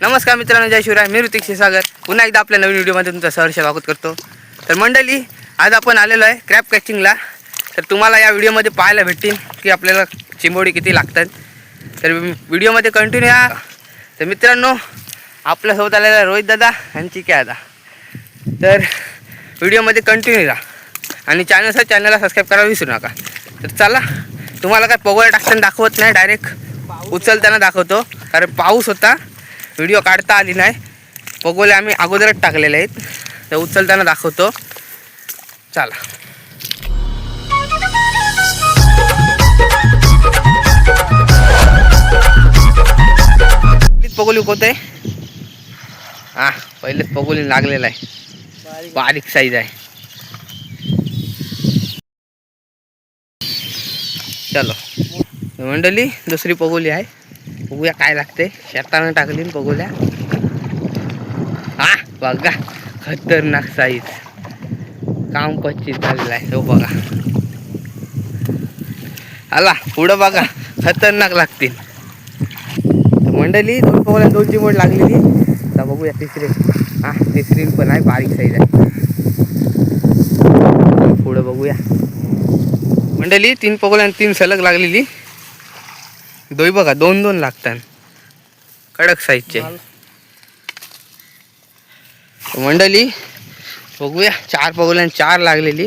नमस्कार मित्रांनो जय शिवराय. मी ऋतिक क्षीरसागर पुन्हा एकदा आपल्या नवीन व्हिडिओमध्ये तुमचं सहर्ष स्वागत करतो. तर मंडळी आज आपण आलेलो आहे क्रॅप कॅचिंगला. तर तुम्हाला या व्हिडिओमध्ये पाहायला भेटतील की आपल्याला चिंबोडी किती लागतात. तर व्हिडिओमध्ये कंटिन्यू या. तर मित्रांनो आपल्यासोबत आलेला रोहित दादा यांची काय दादा. तर व्हिडिओमध्ये कंटिन्यू राहा आणि चॅनलचा चॅनलला सबस्क्राईब करायला विसरू नका. तर चला तुम्हाला काय पगोळ्या टाकताना दाखवत नाही डायरेक्ट उचलताना दाखवतो. कारण पाऊस होता. व्हिडिओ काढता आली नाही. पगोले आम्ही अगोदरच टाकलेले आहेत. तर उचलताना दाखवतो. चला. पहिलीच पगोली उकवतोय हा पहिलेच पगोली लागलेला आहे. बारीक. साईज आहे. चलो. मंडळी दुसरी पगोली आहे. बघूया काय लागते शेतानं टाकली बघूया हा बघा खतरनाक साईज काम पच्चीस झालेलं आहे हो बघा. आला पुढं बघा खतरनाक लागतील. मंडळी दोन पगोल्या दोन मोड लागलेली. तर बघूया तिसरी. हा तिसरी पण आहे बारीक साईज आहे. पुढं बघूया. मंडळी तीन पगोल्या आणि तीन सलग लागलेली. दोई बघा दोन दोन लागतात. कडक साईजचे मंडळी बघूया चार पगोल्या चार लागलेली.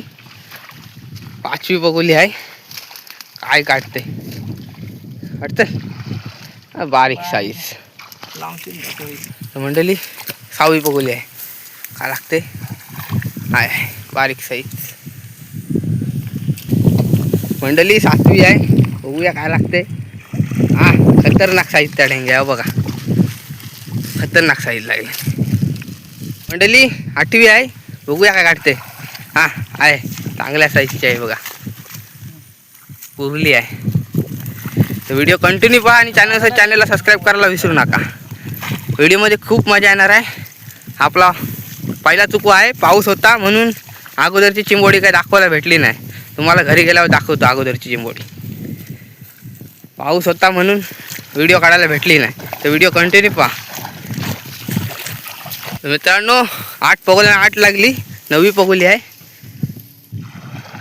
पाचवी पगोली आहे. काय काढते? काढतं? बारीक साईज तर. मंडळी सहावी पगोली आहे. काय लागते? आहे बारीक साईज मंडळी सातवी आहे. बघूया काय लागते. हा खतरनाक साईज त्या ढेंग्या हो बघा. खतरनाक साईज लागली. मंडळी आठवी आहे. बघूया काय काढते. हा आहे. चांगल्या साईजची आहे बघा. पुरली आहे. तर व्हिडिओ कंटिन्यू पहा आणि चॅनल चॅनलला सबस्क्राईब करायला विसरू नका. व्हिडिओमध्ये खूप मजा येणार आहे. आपला पहिला चुकू आहे पाऊस होता म्हणून अगोदरची चिंबोडी काही दाखवायला भेटली नाही. तुम्हाला घरी गेल्यावर दाखवतो अगोदरची चिंबोडी. पाऊस होता म्हणून व्हिडिओ काढायला भेटली नाही. तर व्हिडिओ कंटिन्यू पहा. तर मित्रांनो आठ पगोल्या आठ लागली. नवी पगोली आहे.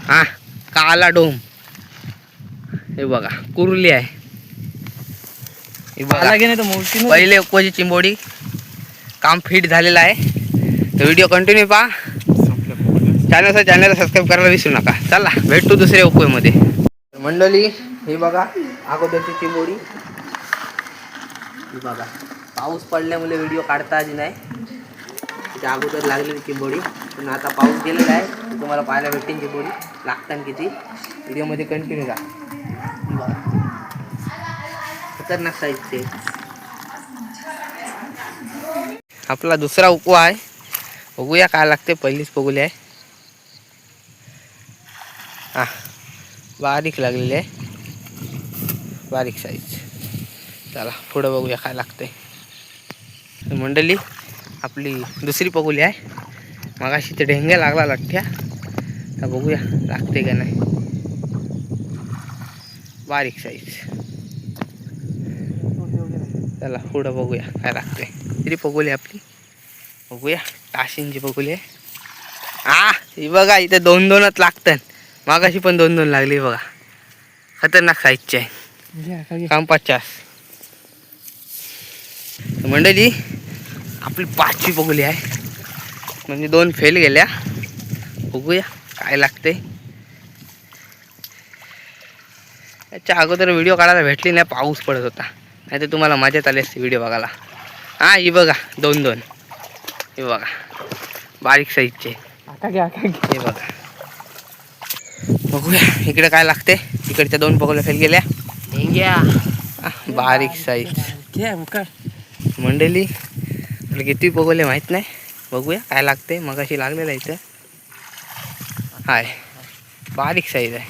हां काला डोम. हे बघा कुर्ली आहे. हे बघा पहिले उपवाची चिंबोडी. काम फिट झालेलं आहे. तर व्हिडिओ कंटिन्यू पहा. चॅनलचा चॅनलला सबस्क्राईब करायला विसरू नका. चला भेटतो दुसऱ्या उपयोगमध्ये मंडळी हे बघा. अगोदरची चिंबोडी बघा. पाऊस पडल्यामुळे व्हिडिओ काढता आली नाही. तिथे अगोदर लागलेली चिंबोडी पण आता पाऊस गेलेला आहे. तुम्हाला पाहायला भेटेल चिंबोडी लागताना किती? व्हिडिओमध्ये कंटिन्यू राहा खतरनाक साहित्य आपला दुसरा उपवा आहे. बघूया काय लागते पहिलीच बघूली आहे. हा. बारीक लागलेली आहे. बारीक साईज चला पुढं बघूया काय लागतंय. मंडळी आपली दुसरी पगोली आहे. मगाशी ते ढेंग्या लागला लठ्ठ्या. तर बघूया लागते का नाही. बारीक साईज चला पुढं बघूया काय लागते तरी पगोली आपली. बघूया टाशींची पगोली आहे. हा ही बघा इथे दोन दोनच लागतात मागाशी पण दोन दोन लागली बघा. खतरनाक साईजची आहे. काम पचास मंडळी आपली पाचवी पगोली आहे. म्हणजे दोन फेल गेल्या. बघूया काय लागते याच्या अगोदर व्हिडिओ काढायला भेटली नाही पाऊस पडत होता. नाही तर तुम्हाला मजाच आली असते व्हिडिओ बघायला. हां ही बघा दोन दोन. हे बघा बारीक साईजचे. हे बघा. बघूया इकडे काय लागते इकडच्या दोन पगोल्या फेल गेल्या. आ, बारीक साईज मंडळी आपलं किती पगोले माहीत नाही. बघूया काय लागते मग अशी लागलेलं इथं. हाय. बारीक साईज आहे.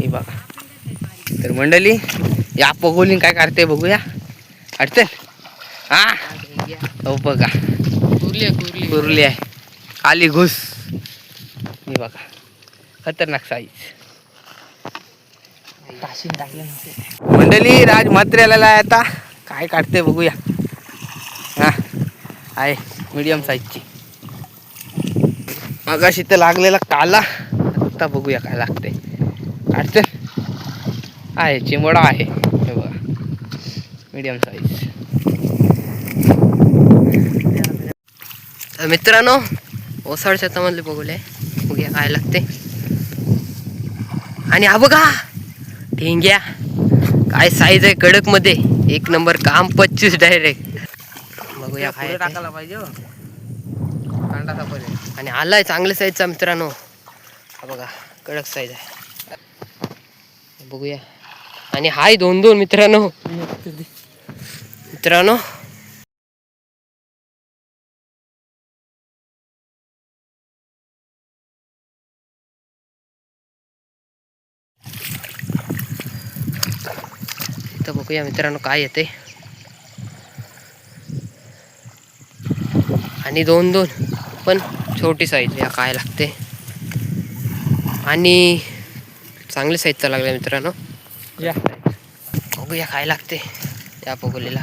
ही बघा. तर मंडळी या पगोलीन काय काढते बघूया. अडचण? हा? हो बघा. कुरली आहे. खाली घुस. ही बघा. खतरनाक साईज मंडळी राज मात्र आलेला आहे आता. काय काढते बघूया. हा आहे मीडियम साईजची मगाशी तर लागलेला काला आता बघूया काय लागते काढते. आहे चिंबडा आहे. हे बघा. मीडियम साईज मित्रांनो ओसाड शेतामधले बघूया बघूया काय लागते आणि हा बघा ढेंग्या काय साईज आहे कडकमध्ये एक नंबर काम पच्चीस डायरेक्ट बघूया काय. टाकायला पाहिजे हो. आणि आलाय चांगल्या साईजचा मित्रांनो. हा बघा कडक साईज आहे. बघूया. आणि हाय दोन दोन मित्रांनो. मित्रांनो इथं बघूया मित्रांनो काय येते आणि दोन दोन पण छोटी साईज या काय लागते आणि चांगली साईजचा लागला मित्रांनो या बघूया काय लागते त्या पगोलीला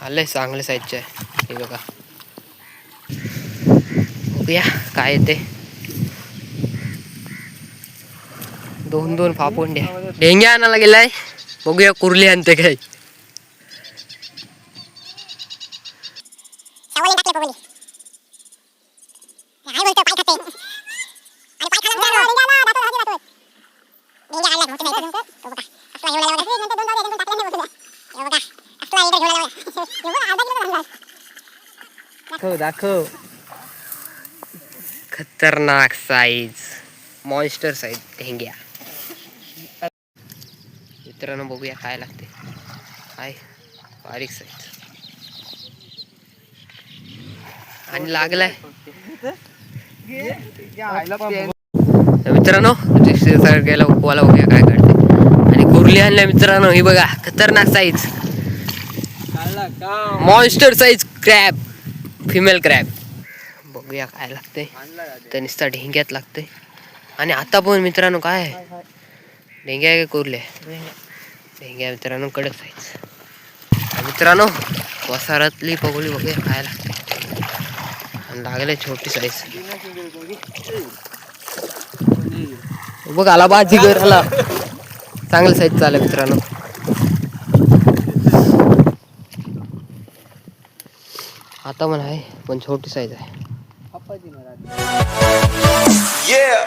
आलंय चांगल्या साईजचे आहे हे बघा बघूया काय येते दोन दोन फापोंड्या. ढेंग्या आणायला गेलाय. बघूया कुर्ली आणते काय. दाखव दाखव. खतरनाक साईज मॉन्स्टर साईज ढेंग्या मित्रांनो बघूया काय लागते. काय बारीक साईज. आणि लागलाय. तर मित्रांनो गेला उपवाला बघूया काय काढते आणि कुर्ली आणल्या मित्रांनो ही बघा खतरनाक size monster size crab female crab बघूया काय लागते. तर नुसता ढेंग्यात लागते. आणि आता पण मित्रांनो काय? आहे ढेंग्या आहे का घ्या मित्रांनो कडक साईज मित्रांनो वसारातली पगोली वगैरे खायला. आणि लागले छोटी साईज बघ आला बाजी घर आला चांगलं साईज चालेल मित्रांनो. आता पण आहे पण छोटी साईज आहे. Yeah.